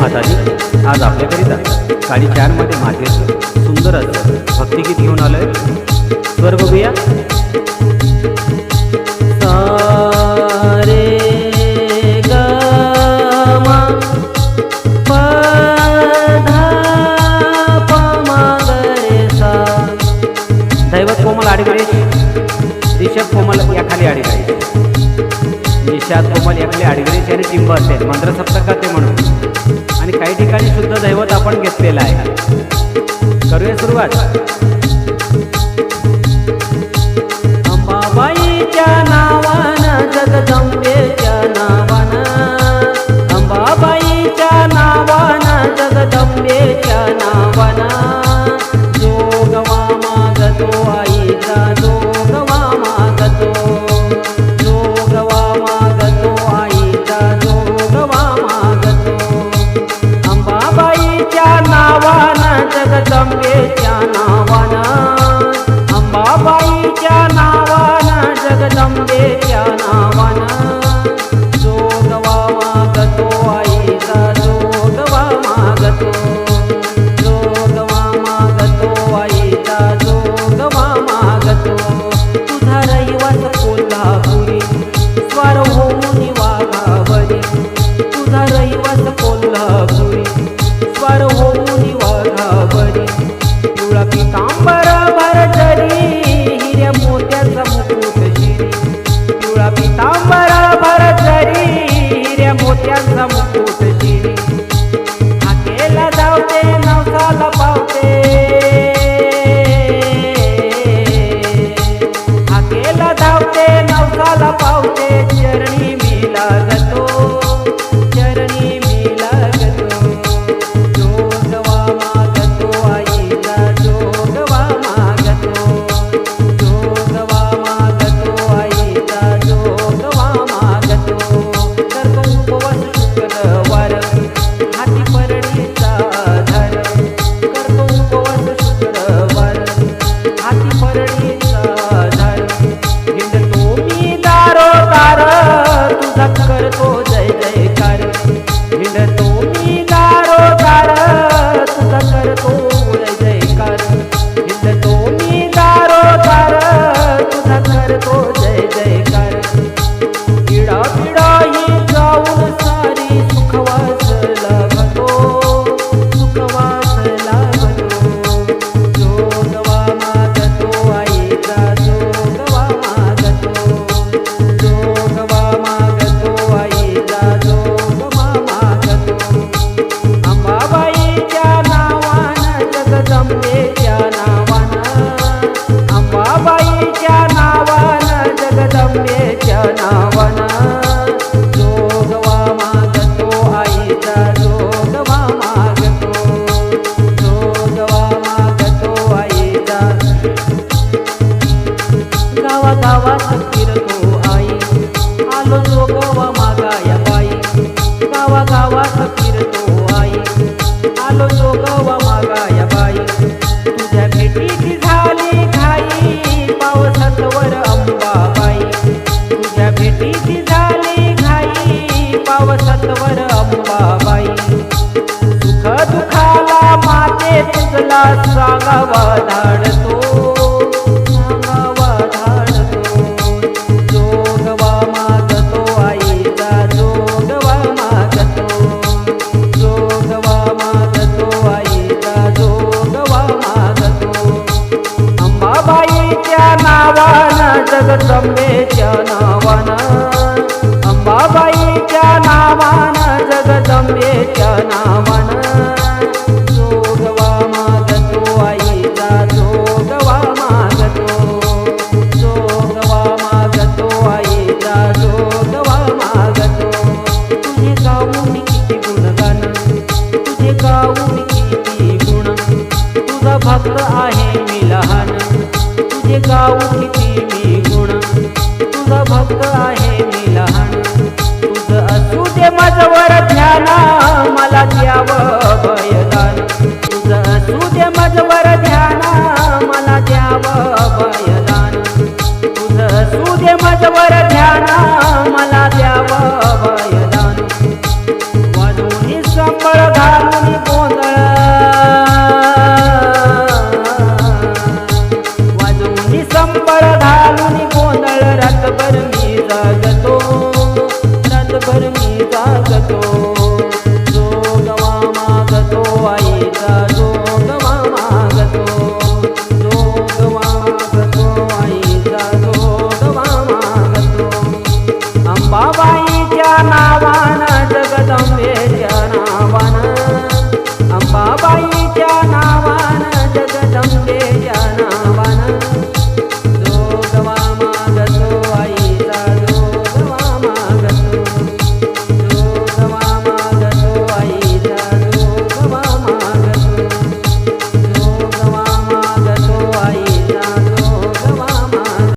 माताजी आज आपल्याकरिता साडेचारमध्ये मातेचं सुंदर असं भक्तिगीत घेऊन आलोय. स्वर बघूया सारे दैवत कोमल आडगळे रिषभ कोमल या खाली आडगळे निषाद कोमल या खाली आडगळेचे आणि टिंब असेल. मंत्र सप्तकात ते म्हणून. आणि काही ठिकाणी शुद्ध दैवत आपण घेतलेलं आहे. करूया सुरुवात. तुझा झाली घाई पावसातवर अंबाबाई. सुख दुखाला माते तुझला सांगावा धाडतो. सांगावा धाडतो. जोगवा मागतो आईचा जोगवा मागतो. जोगवा मागतो आईचा जोगवा मागतो. अंबाबाईच्या नावानं जगदंबेच्या नावानं त्या नावान जग जमेच्या नावान. जोगवा मागतो आईचा जोगवा मागतो जोगवा मागतो आईचा जोगवा मागतो तुझे गाऊन किती गुणगान तुझे गाऊन किती गुण. तुझा भक्त आहे मी लहान तुझे गाऊन किती मी गुण. तुझा भक्त आहे मी असू दे माझवर ध्यान मला द्यावं भयदान. तुझं असू दे माझवर